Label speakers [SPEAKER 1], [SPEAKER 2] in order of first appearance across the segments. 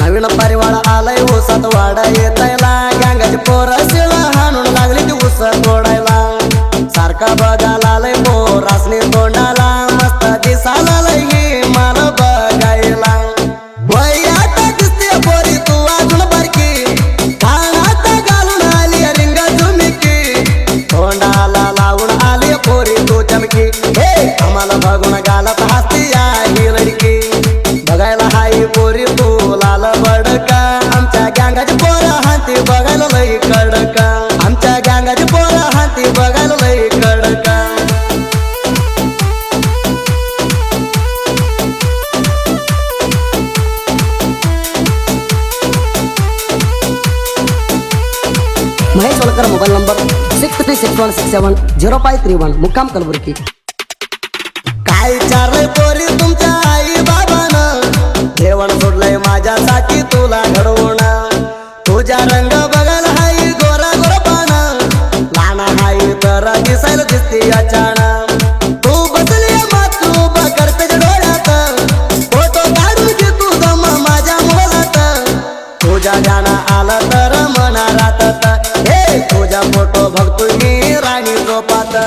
[SPEAKER 1] नवीन परिवार आलाय ऊसात वाडा येतायला गँगाची पोरं हाणून लागली ती ऊस तोडायला सारखा बघायला
[SPEAKER 2] three six zero three one मुक्काम
[SPEAKER 1] काय विचारलंय पोरी तुमच्या आई जेवण सोडलंय माझ्यासाठी तुला घडवण तुझ्या रंग बघल गोरा तर अचानक तू फोटो काढू तुझ्या आला तर म्हणाला फोटो पाता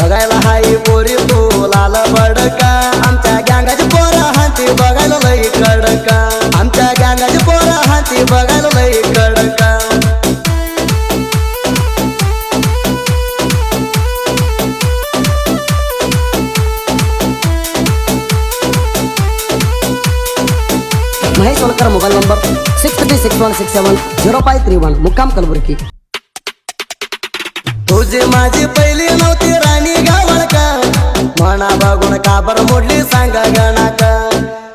[SPEAKER 1] बघायला हाय मोरी तू लाल बडका आमच्या गँगाची पोरा हाती बघायला लई कडका आमच्या गँगाची पोरा हाती बघायला लई कडका
[SPEAKER 2] Mahesh Wankar mobile number six three six one six seven zero five three one मुक्काम कलबुर्गी
[SPEAKER 1] तुझे माझी पहिली नव्हती राणी का म्हणा बघून काबर मोडली सांगा का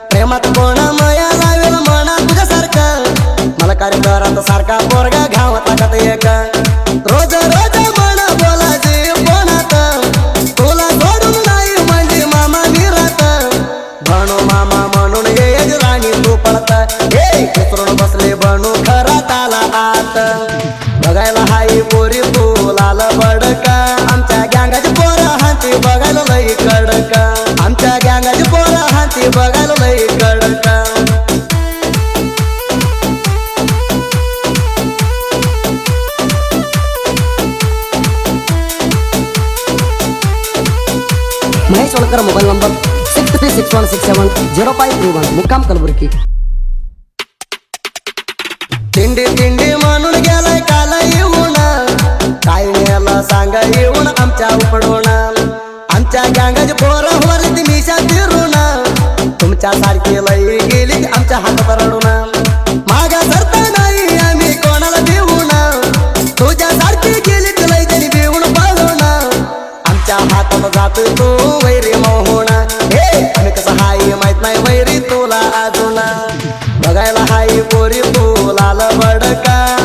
[SPEAKER 1] प्रेमात कोण माया लावेल म्हणा तुझ्यासारखं मला कार्यकरात सारखा पोरगा
[SPEAKER 2] six one six seven zero five three one Kalaburagi ತಿಂಡಿ
[SPEAKER 1] ತಿಂಡಿ ಮಾನುನ ಗ್ಯಾಲ ಕಾಲ ಇವಣ ಕಾಯಿನ ಎಲ್ಲ ಸಾಂಗ ಇವಣ ಅಂಚ ಉಪಡೋಣ ಅಂಚ ಗ್ಯಾಂಗಜ ಪೋರ ಹೊರದಿ ಮೀಸಾ ತಿರುಣ ತುಮಚಾ ಸಾರ್ಕಿ ಲೈ ಗಿಲಿ ಅಂಚ ಹಾಕ माझ्या हातात जात तू वैरी मोहणा हे मी कसं हाय माहित नाही वैरी तुला अजून बघायला हाय पोरी तू लाल बडका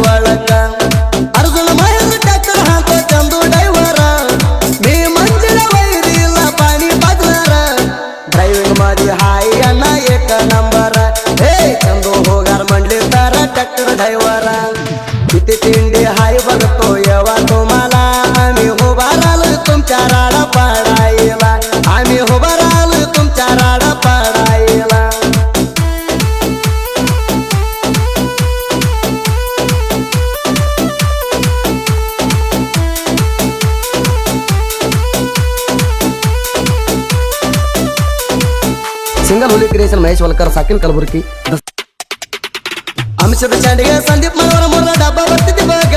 [SPEAKER 1] तुमच्या राडा पाडायला आम्ही उभा राहिलो तुमच्या राडा पाडायला ಸಿಂಗಲ್ ಮಹೇಶ್ ವಲ್ಕರ್ ಸಾಕಿನ್ ಕಲಬುರ್ಗಿ ಅಂಶದ ಸಂದೀಪ್ ಮನೋರ ಮುರ ಡಬ್ಬ ಬರ್ತಿದ್ದಿ ಬಗ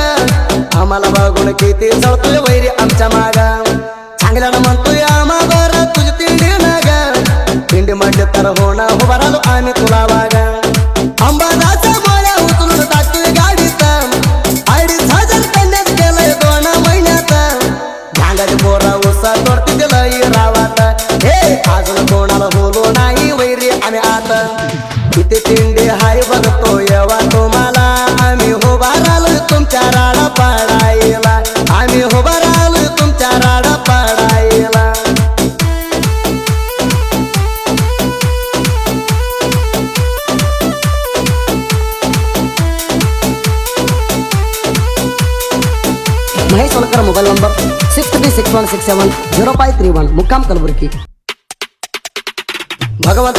[SPEAKER 1] ಜನಮಂತು ಯಾಮ ಬರ ತುಜ ನಗರ ತಿಂಡಿ ಮಾಡಿ ತರ ಹೋಣ ಬರಲು ಆನೆ mobile number six three six one six seven zero five three one ಮುಕ್ಕಾಂ Kalaburagi ಭಗವಂತ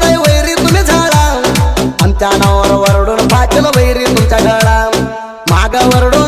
[SPEAKER 1] ಹೊರಡು